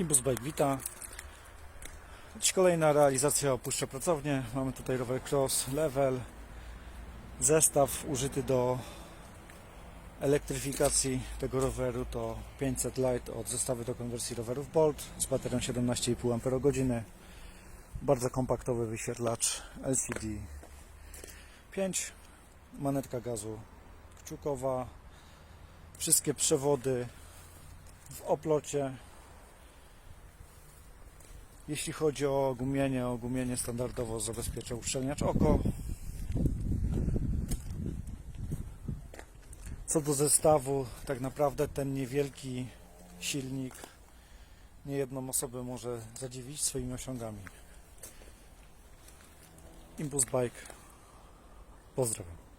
Imbus Bike Vita. Dziś kolejna realizacja opuszcza pracownię. Mamy tutaj rower cross, level, zestaw użyty do elektryfikacji tego roweru to 500 Lite od zestawy do konwersji rowerów Bolt z baterią 17,5 Ah. Bardzo kompaktowy wyświetlacz LCD 5, manetka gazu kciukowa, wszystkie przewody w oplocie. Jeśli chodzi o gumienie, o gumienie standardowo zabezpiecza uszczelniacz oko. Co do zestawu, tak naprawdę ten niewielki silnik niejedną osobę może zadziwić swoimi osiągami. Impulse Bike. Pozdrawiam.